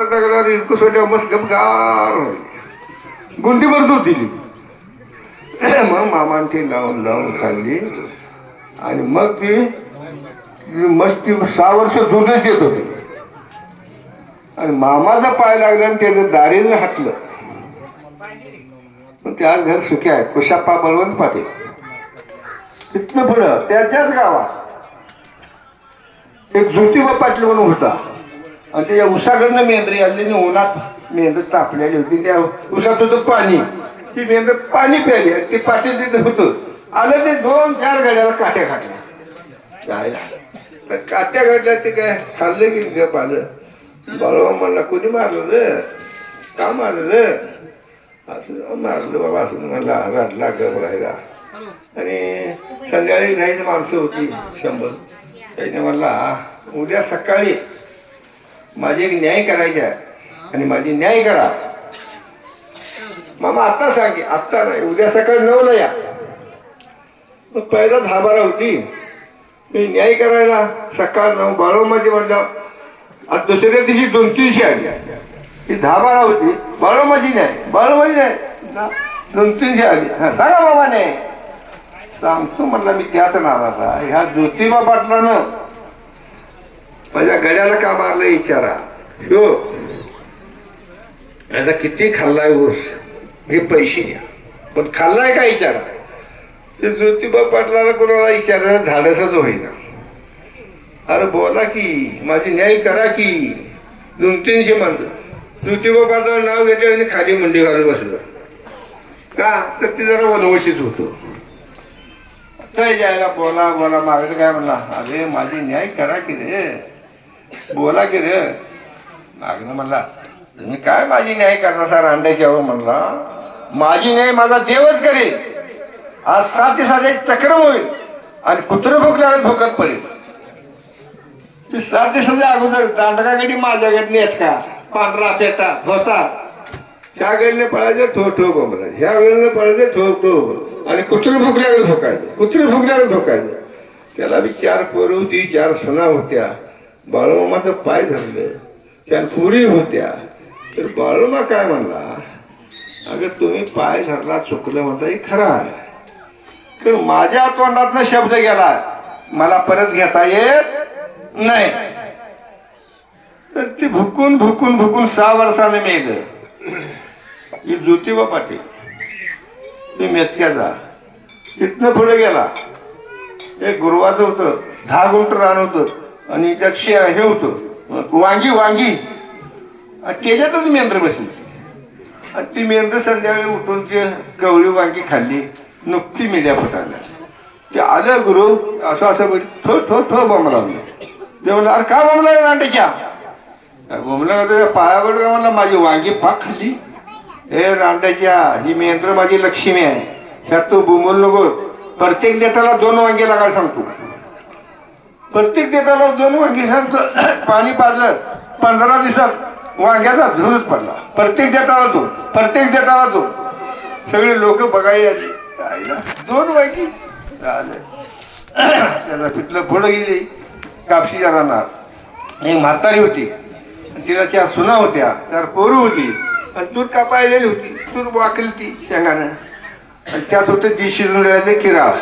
तक्रार इरकुसोट्या मस्त गपगार गुंडी दूध दिली मग मामान ती लावून लावून खाल्ली. आणि मग ती मस्ती मस्त ती सहा वर्ष दूधच देत होती. आणि मामाचा पाय लागला आणि त्याचं दारीनं हाटलं. पण ते आज घर सुखी आहे कुशाप्पा बळवंत पाटील. तिथनं पुढं त्याच्याच गावात. एक ज्योतिबा पाटील म्हणून होता. आणि त्याच्या उसाकडनं मेंद्री आली आणि उन्हात मेंद्र तापलेली होती. त्या उसात होतं पाणी. ती मेंद्र पाणी प्यायली आणि ते पाटील तिथं होतं. आलं ते दोन चार गाड्याला काट्या खाटल्या. जायला. तर काट्या घातल्या ते काय खाल्लं की गप आलं. बळवा म्हणला कोणी मारलं रे? का मारलं असं मारलं बाबा असं म्हणला रडला गप राहिला. आणि संध्याकाळी जायची माणसं होती शंभर. त्याने म्हणला उद्या सकाळी माझी एक न्याय करायचे आहे. आणि माझी न्याय करा. मामा आता सांगे आत्ता नाही उद्या सकाळी नऊला या. मग पहिला धाबारा होती. मी न्याय करायला सकाळ नऊ बाळो माझी म्हणलं आज दुसऱ्या दिवशी दोन तीनशे आली. ही धाबारा होती बाळोमाची नाही बाळो माझी नाही. दोन तीनशे आली. हा सांगा बाबा सांगतो म्हटलं मी त्याच नावाचा. ह्या ज्योतिबा पाटलानं माझ्या गड्याला का मारलं इचारा हो याचा किती खाल्लाय ऊस? हे पैसे घ्या. पण खाल्लाय का विचारा ते ज्योतिबा पाटलाला कोणाला इचारा झाडसच होईना. अरे बोला की माझी न्याय करा की. दोन तीनशे म्हणतो ज्योतिबा पाटला नाव घेतलं आणि खाली मुंडी घालून बसलं. का? तर ते जरा वनवशीत होतो. तर यायला बोला बोला मागं काय म्हणला? अरे माझी न्याय करा की रे. बोला की रे. मागणं म्हणला तुम्ही काय माझी न्याय करता सर अंड्याच्यावर म्हणला? माझी न्याय माझा देवच करेल. आज सात साधे चक्रम होईल आणि कुत्र भोकल्यावर भोकत पडेल. ते सात दिवसाच्या अगोदर दांडकाकडे माझ्याकडे का पांढरा पेटा होता ह्या वेळेने पळायचं ठो ठो बोंबला ह्या वेळेने पळायचं ठो ठो आणि कुत्र भुकल्यावर भोकायचं. कुत्र भुकल्यावर भोकायचं. त्याला बी चार पोरं होती चार सुना होत्या. बाळूमामाचा पाय धरलं. त्या पुरी होत्या. तर बाळूमा काय म्हणला? अगं तुम्ही पाय धरला चुकलं म्हणता हे खरं आहे. तर माझ्या तोंडातनं शब्द गेला. मला परत घेता येत नाही. तर ती भुकून भुकून भुकून सहा वर्षाने मेलं. ही ज्योतिबा पाटील मी मेतक्याचा तिथनं पुढे गेला. एक गुरुवाचं होतं. दहा गुंट रान होतं. आणि त्यात शे हे होतं. वांगी वांगी. त्याच्यातच मेंढर बसली. आणि ती मेंढर संध्याकाळी उठून ते कवळी वांगी खाल्ली. नुकती मिड्या फुटायला ते आलं गुरु असं असं बोल थो थो थो बॉम्ब ते म्हणलं अरे का बॉम्ब रांडेच्या? बोंबला का पायावर. का म्हणला माझी वांगी पाक खाल्ली. हे रांडाच्या ही मेंढर माझी लक्ष्मी आहे. ह्यात तू बोंबल नको. प्रत्येक देताला दोन वांगी लागायला सांगतो. प्रत्येक देताला दोन वांगी पाणी पाजलं पंधरा दिवसात वांग्याचा धुरूच पडला. प्रत्येक देताला दोन प्रत्येक देताला दोन. सगळे लोक बघायला आली. दोन वांगी. झालं. त्याचा पिठलं पुढं गेली कापशीच्या राहणार एक म्हातारी होती तिला चार सुना होत्या चार पोरू होती आणि तूर कापायलेली होती तूर वाकली ती शेंगानं. आणि त्यात होतं ती शिरून किराळ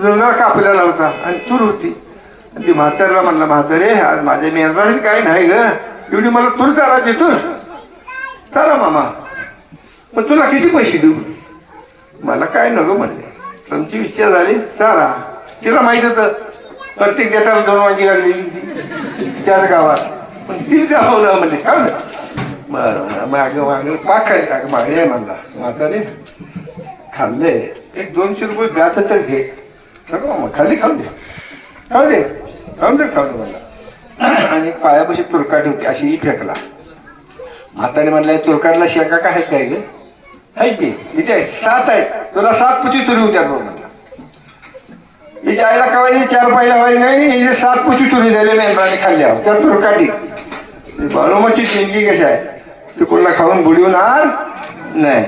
जुना कापलेला होता आणि तूर होती. आणि ती म्हातारला म्हणला म्हातारे आज माझ्या मेहनतासाठी काय नाही ग. एवढी मला तूर चारा देतो चारा मामा. पण तुला किती पैसे देऊ? मला काय नको म्हणले. तुमची इच्छा झाली चारा. तिला माहीत होतं. प्रत्येक देटाला दोन वाजी लागली त्याच गावात. पण ती गावलं म्हणजे का बरं बरं. माग माग. पाक टाक. मागे आहे म्हणला. म्हातारे खाल्ले. एक दोनशे रुपये व्याज तर घे. सगळं खाली खाऊ दे. खाऊ दे. खाऊन दे खाऊ म्हणला आणि पायापाशी तुरकाट होती अशी ही फेकला. म्हाताने म्हणलं तुरकाटला शेका काय आहेत काय गे? आहे की? इथे आहे, सात आहेत. तुला सात पुती तुरी होत्या बघ म्हणला हिच्या आईला कवाई चार पायला व्हायला नाही हिचे सात पुती तुरी झाले मेंढराने खाल्ल्या त्या तुरकाटी बाळोमाची देणगी कशी आहे? ते कोणाला खाऊन बुडवणार नाही.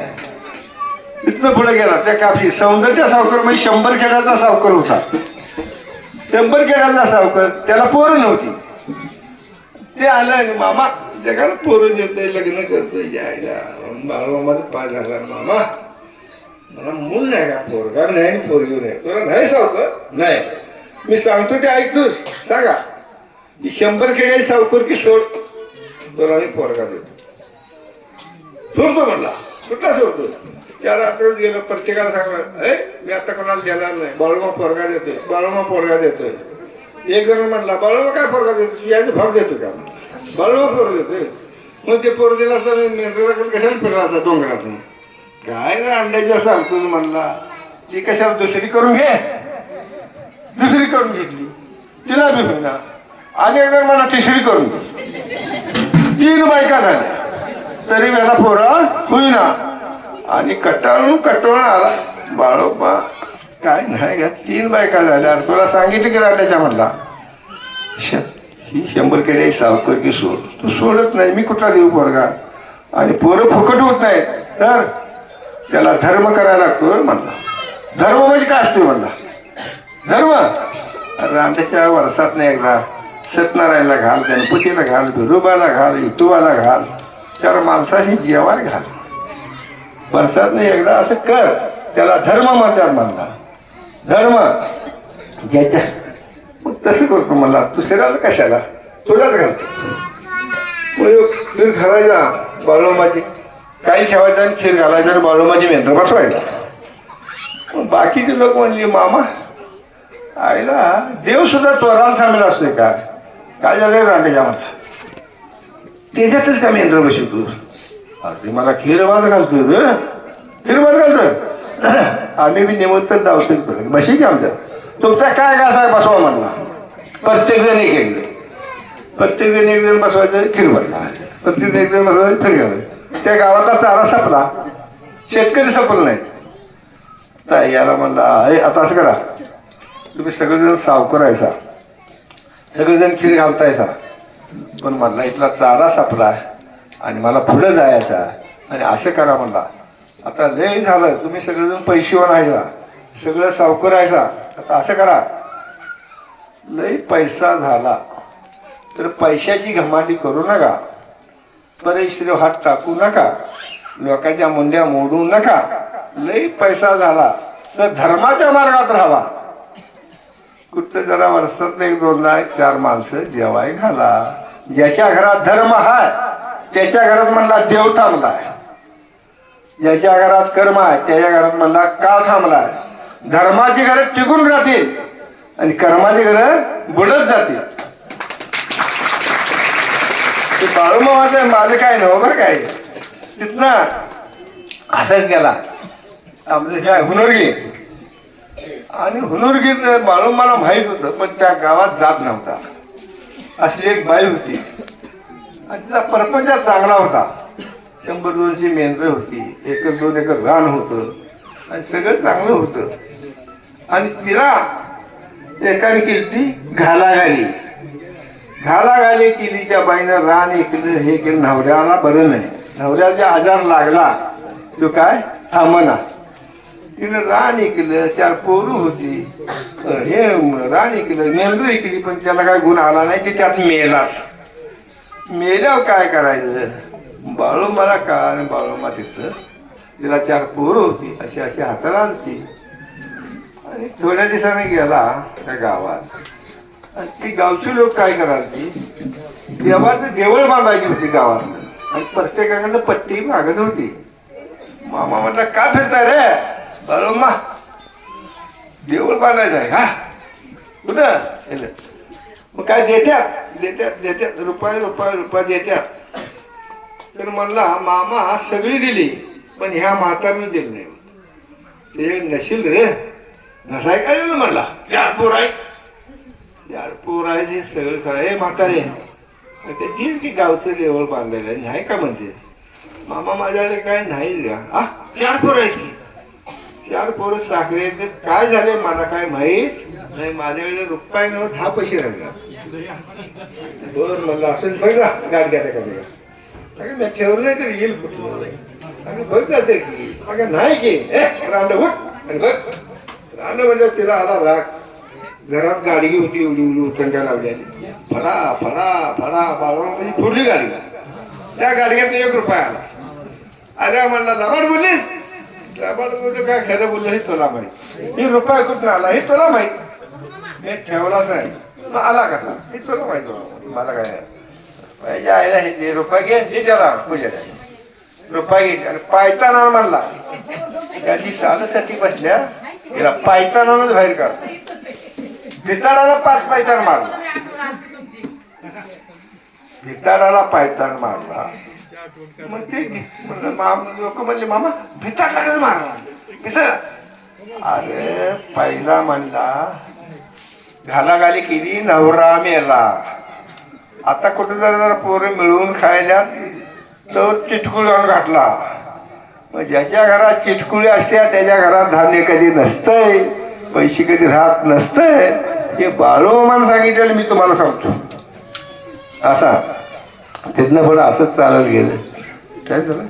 इथनं पुढे गेला. त्या कापशी. सौंदर्य सावकर म्हणजे शंभर खेळाचा सावकर होता. शंभर खेळाचा सावकर त्याला पोरं नव्हती. ते आलं आणि मामा जगाला पोरं देतोय लग्न करतोय जायला. बाळमामाचा पाय झाला मामा मला मूल नाही का? पोरगा नाही पोरगी नाही. तुला नाही सावकर? नाही. मी सांगतो ते ऐकतोस सांगा. ही शंभर खेळे सावकर की सोड? तुला मी पोरगा देतो. सोडतो म्हणला. कुठला सोडतो? चार आठवड्यात गेलो प्रत्येकाला सांगणार ए मी आता कोणाला देणार नाही. बाळूमा पोरगा देतोय बाळूमा पोरगा देतोय. एक जण म्हणला बाळूमा काय पोरगा देतो याचा भाग देतो का? बाळूमा पोर देतोय. मग ते पोर दिला असताना मेंढराकडे कशाला फिरला असता डोंगरातून? काय रे अंड्याच्या सांगतो म्हणला. ती कशाला दुसरी करून घे? दुसरी करून घेतली. तिला बी होईना आणि एक जण मला तिसरी करून तीन बायका झाल्या. तरी मला पोरा होईना. आणि कटाळून कटाळून आला. बाळोबा काय नाही का तीन बायका झाल्या. तुला सांगितलं की रांड्याच्या म्हटला ही शंभर केले सावकर की सोड. तू सोडत नाही मी कुठला देऊ पोरगा? आणि पोरं फुकट होत नाही तर त्याला धर्म करायला लागतो म्हणला. धर्म म्हणजे काय असतो म्हणला? धर्म? रांड्याच्या वर्षात नाही एकदा सत्यनारायणला घाल गणपतीला घाल बिरोबाला घाल इटुबाला घाल चार माणसाशी जेवायला घाल. वर्षात नाही एकदा असं कर त्याला धर्म म्हणतात म्हणला. धर्म. ज्याच्या मग तसं करतो मला दुसऱ्याला कशाला? तुलाच घालतो. मग खीर घालायचा बाळोमाची काही ठेवायचं आणि खीर घालायचं आणि बाळोमाची मेंद्र बसवायचा मग बाकीचे लोक म्हणले मामा आईला देव सुद्धा त्वराला सामील असतोय का? काय झालं रांडेच्या म्हणला त्याच्यातच का मेंद्र बसवतो अरे मला खीर भात घालतोय रे. खीर भात घालतोय आम्ही बी निमंत्रण धावतोय बरं बशी की आमच्या? तुमचा काय घास आहे बसवा म्हणला? प्रत्येक जण एक एक प्रत्येक जण एक जण बसवायचं खीर बनला प्रत्येक जण एक जण बसवायचं खीर घालायचं त्या गावातला चारा संपला. शेतकरी संपला नाही. तर याला म्हणला "अय, आता असं करा. तुम्ही सगळेजण सावकर आहेसा सगळेजण खीर घालतायसा पण म्हणला इथला चारा सापला. आणि मला पुढं जायचा आणि असं करा म्हणला. आता लय झालं. तुम्ही सगळेजण पैसेवर राहायचा सगळं सावकर राहायचा. आता असं करा. लय पैसा झाला. तर पैशाची घमांडी करू नका. परेश्री हात टाकू नका. लोकांच्या मुंड्या मोडू नका. लय पैसा झाला. तर धर्माच्या मार्गात राहावा कुठं जरा वर्षात एक दोनदा चार माणसं जेवाय घाला. ज्याच्या घरात धर्म हाय त्याच्या घरात म्हणला देव थांबलाय. ज्याच्या घरात कर्म आहे त्याच्या घरात म्हणला काळ थांबलाय? धर्माची घरं टिकून राहतील आणि कर्माची घरं बुडत जातील. ते बाळूमामाचं माझं काय नव्ह हो बरं काय तिथनं असंच गेला. आमचं काय आहे, आणि हुनरगीत बाळू मला माहीत होतं पण त्या गावात जात नव्हता. अशी एक बाई होती. तिचा परपंच चांगला होता. शंभर दोनशे मेंढरं होती एकच दोन एकर रान होतं आणि सगळं चांगलं होतं. आणि तिला एकाने केली ती घाला घाली घाला घाली केली त्या बाईनं रान ऐकलं हे केलं नवऱ्याला बरं नाही. नवऱ्याचा आजार लागला तो काय? थांबना. तिनं रान ऐकलं चार पोरू होती. हे रान ऐकलं मेंदू ऐकली पण त्याला काय गुण आला नाही ते त्यात मेलाच मेल्यावर काय करायचं? बाळू मला का आणि बाळूमा तिथं. तिला चार पोरं होती अशी अशी हाताला आणती आणि थोड्या दिवसाने गेला त्या गावात. आणि ती गावची लोक काय करायची? देवाचं देवळ बांधायची होती गावात आणि प्रत्येकाकडनं पट्टी मागत होती. मामा म्हटलं का फिरताय रे? बाळूमा देवळ बांधायचं आहे हा? कुठं? मग काय देत्यात? देत्यात देत्यात रुपये रुपये रुपये देत्यात तर म्हणला मामा सगळी दिली पण ह्या म्हातारनं दिली नाही. ते नशील रे नसाय काय दिलं म्हणला? चार पोर आहे चार पोर आहे ते सगळं खरं हे म्हातारे. ते दिल की गावचं देवळ बांधायला आणि आहे का म्हणते? मामा माझ्याकडे काय नाही द्या. हा चार पोर आहे की चार पोरं साखरे काय झाले मला काय माहीत? नाही माझ्याकडे रुपये नव्हत हा पैसे राहिला बर म्हणलं असं बघ ना गाठ घ्या का मी ठेवलं नाही तर येईल कुठलं. अगं बघ ना ते की. अगं नाही की. ए रांड उठ आणि बघ. रांड म्हणजे तिला आला राग. घरात गाडी होती एवढी एवढी उचंड्या लावली फरा फरा फरा बाळा म्हणजे फुडली गाडी. त्या गाडग्यात एक रुपया आला. अरे म्हणला लबाड बोललीस? लबाड बोलतो काय खरं बोललं हे तुला माहीत. ही रुपया कुठं आला? हे तुला माहीत. हे ठेवलाच नाही. मग आला कसा हे तुला माहीत मला काय पाहिजे आयला हे ते रुपया घे हे त्याला पूजा रुपया घे. आणि पायताना म्हणला त्याची साधसाठी बसल्या तिला पायतानाच बाहेर काढ. भिताडाला पाच पायतान मारला. भिताडाला पायतान मारला. मग ते लोक म्हणले मामा भिताडाला मारला भिताड अरे पहिला म्हणला घालाघाली केली नवरा मेला. आता कुठं जर जर पोरं मिळवून खायला तर चिटकुळ जाऊन घातला. मग ज्याच्या घरात चिटकुळी असत्या त्याच्या घरात धान्य कधी नसतंय पैसे कधी राहत नसतंय हे बाळोमान सांगितलेलं मी तुम्हाला सांगतो. असा. तिथनं पण असंच चालत गेलं. काय झालं?